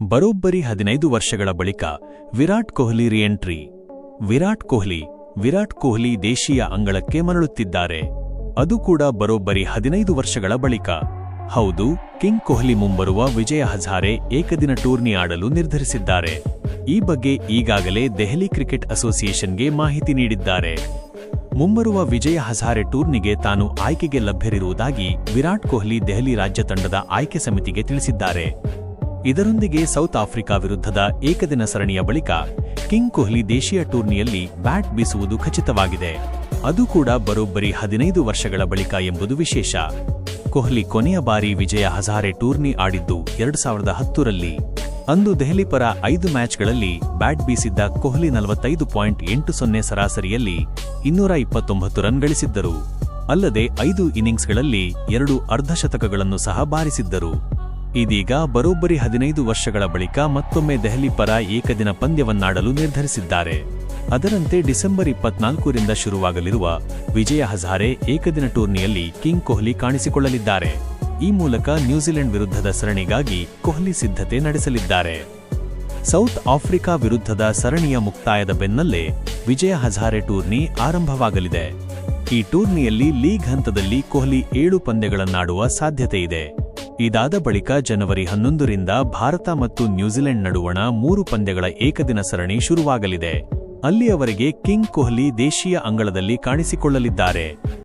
ಬರೋಬ್ಬರಿ ಹದಿನೈದು ವರ್ಷಗಳ ಬಳಿಕ ವಿರಾಟ್ ಕೊಹ್ಲಿ ರಿಎಂಟ್ರಿ ವಿರಾಟ್ ಕೊಹ್ಲಿ ವಿರಾಟ್ ಕೊಹ್ಲಿ ದೇಶೀಯ ಅಂಗಳಕ್ಕೆ ಮರಳುತ್ತಿದ್ದಾರೆ. ಅದು ಕೂಡ ಬರೋಬ್ಬರಿ ಹದಿನೈದು ವರ್ಷಗಳ ಬಳಿಕ. ಹೌದು, ಕಿಂಗ್ ಕೊಹ್ಲಿ ಮುಂಬರುವ ವಿಜಯ ಹಜಾರೆ ಏಕದಿನ ಟೂರ್ನಿ ಆಡಲು ನಿರ್ಧರಿಸಿದ್ದಾರೆ. ಈ ಬಗ್ಗೆ ಈಗಾಗಲೇ ದೆಹಲಿ ಕ್ರಿಕೆಟ್ ಅಸೋಸಿಯೇಷನ್ಗೆ ಮಾಹಿತಿ ನೀಡಿದ್ದಾರೆ. ಮುಂಬರುವ ವಿಜಯ ಹಜಾರೆ ಟೂರ್ನಿಗೆ ತಾನು ಆಯ್ಕೆಗೆ ಲಭ್ಯರಿರುವುದಾಗಿ ವಿರಾಟ್ ಕೊಹ್ಲಿ ದೆಹಲಿ ರಾಜ್ಯ ತಂಡದ ಆಯ್ಕೆ ಸಮಿತಿಗೆ ತಿಳಿಸಿದ್ದಾರೆ. ಇದರೊಂದಿಗೆ ಸೌತ್ ಆಫ್ರಿಕಾ ವಿರುದ್ಧದ ಏಕದಿನ ಸರಣಿಯ ಬಳಿಕ ಕಿಂಗ್ ಕೊಹ್ಲಿ ದೇಶೀಯ ಟೂರ್ನಿಯಲ್ಲಿ ಬ್ಯಾಟ್ ಬೀಸುವುದು ಖಚಿತವಾಗಿದೆ. ಅದು ಕೂಡ ಬರೋಬ್ಬರಿ ಹದಿನೈದು ವರ್ಷಗಳ ಬಳಿಕ ಎಂಬುದು ವಿಶೇಷ. ಕೊಹ್ಲಿ ಕೊನೆಯ ಬಾರಿ ವಿಜಯ ಹಜಾರೆ ಟೂರ್ನಿ ಆಡಿದ್ದು ಎರಡು ಸಾವಿರದ ಹತ್ತರಲ್ಲಿ. ಅಂದು ದೆಹಲಿ ಪರ ಐದು ಮ್ಯಾಚ್ಗಳಲ್ಲಿ ಬ್ಯಾಟ್ ಬೀಸಿದ್ದ ಕೊಹ್ಲಿ ನಲವತ್ತೈದು ಪಾಯಿಂಟ್ ಎಂಟು ಸೊನ್ನೆ ಸರಾಸರಿಯಲ್ಲಿ ಇನ್ನೂರ ಇಪ್ಪತ್ತೊಂಬತ್ತು ರನ್ ಗಳಿಸಿದ್ದರು. ಅಲ್ಲದೆ ಐದು ಇನ್ನಿಂಗ್ಸ್ಗಳಲ್ಲಿ ಎರಡು ಅರ್ಧಶತಕಗಳನ್ನು ಸಹ ಬಾರಿಸಿದ್ದರು. ಇದೀಗ ಬರೋಬ್ಬರಿ ಹದಿನೈದು ವರ್ಷಗಳ ಬಳಿಕ ಮತ್ತೊಮ್ಮೆ ದೆಹಲಿ ಪರ ಏಕದಿನ ಪಂದ್ಯವನ್ನಾಡಲು ನಿರ್ಧರಿಸಿದ್ದಾರೆ. ಅದರಂತೆ ಡಿಸೆಂಬರ್ ಇಪ್ಪತ್ನಾಲ್ಕರಿಂದ ಶುರುವಾಗಲಿರುವ ವಿಜಯ ಹಜಾರೆ ಏಕದಿನ ಟೂರ್ನಿಯಲ್ಲಿ ಕಿಂಗ್ ಕೊಹ್ಲಿ ಕಾಣಿಸಿಕೊಳ್ಳಲಿದ್ದಾರೆ. ಈ ಮೂಲಕ ನ್ಯೂಜಿಲೆಂಡ್ ವಿರುದ್ಧದ ಸರಣಿಗಾಗಿ ಕೊಹ್ಲಿ ಸಿದ್ಧತೆ ನಡೆಸಲಿದ್ದಾರೆ. ಸೌತ್ ಆಫ್ರಿಕಾ ವಿರುದ್ಧದ ಸರಣಿಯ ಮುಕ್ತಾಯದ ಬೆನ್ನಲ್ಲೇ ವಿಜಯ ಹಜಾರೆ ಟೂರ್ನಿ ಆರಂಭವಾಗಲಿದೆ. ಈ ಟೂರ್ನಿಯಲ್ಲಿ ಲೀಗ್ ಹಂತದಲ್ಲಿ ಕೊಹ್ಲಿ ಏಳು ಪಂದ್ಯಗಳನ್ನಾಡುವ ಸಾಧ್ಯತೆಯಿದೆ. ಇದಾದ ಬಳಿಕ ಜನವರಿ ಹನ್ನೊಂದರಿಂದ ಭಾರತ ಮತ್ತು ನ್ಯೂಜಿಲೆಂಡ್ ನಡುವಣ ಮೂರು ಪಂದ್ಯಗಳ ಏಕದಿನ ಸರಣಿ ಶುರುವಾಗಲಿದೆ. ಅಲ್ಲಿಯವರೆಗೆ ಕಿಂಗ್ ಕೊಹ್ಲಿ ದೇಶೀಯ ಅಂಗಳದಲ್ಲಿ ಕಾಣಿಸಿಕೊಳ್ಳಲಿದ್ದಾರೆ.